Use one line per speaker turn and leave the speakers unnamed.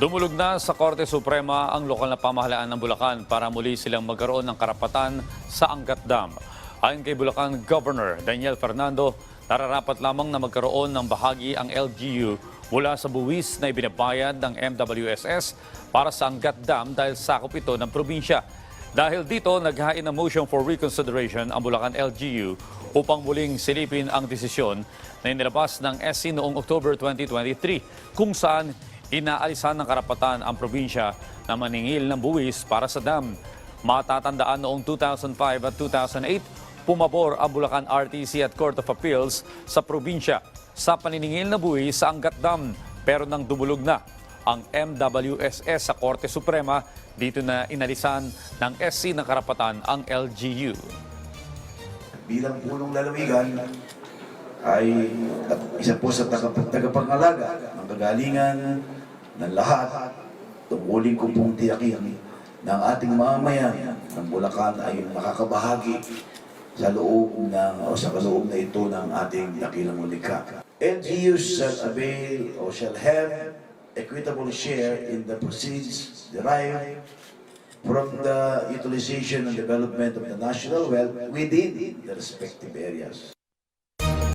Dumulog na sa Korte Suprema ang lokal na pamahalaan ng Bulacan para muli silang magkaroon ng karapatan sa Angat Dam. Ayon kay Bulacan Governor Daniel Fernando, nararapat lamang na magkaroon ng bahagi ang LGU mula sa buwis na ibinabayad ng MWSS para sa Angat Dam dahil sakop ito ng probinsya. Dahil dito, naghain ng motion for reconsideration ang Bulacan LGU upang muling silipin ang desisyon na inilabas ng SC noong October 2023 kung saan inaalisan ng karapatan ang probinsya na maningil ng buwis para sa dam. Matatandaan noong 2005 at 2008, pumabor ang Bulacan RTC at Court of Appeals sa probinsya sa paniningil na buwis sa Angat Dam pero nang dumulog na ang MWSS sa Korte Suprema, dito na inalisan ng SC ng karapatan ang LGU.
bilang punong lalawigan ay isa po sa tagap- tagapangalaga ng kagalingan ng lahat tungkulin ko pong tiyakin ng ating mamamayan ng Bulacan ay makakabahagi sa loob ng o sa kaloob na ito ng ating dakilang ulikha. LGUs shall avail or shall have equitable share in the proceeds derived from the utilization and development of the national wealth within the respective areas.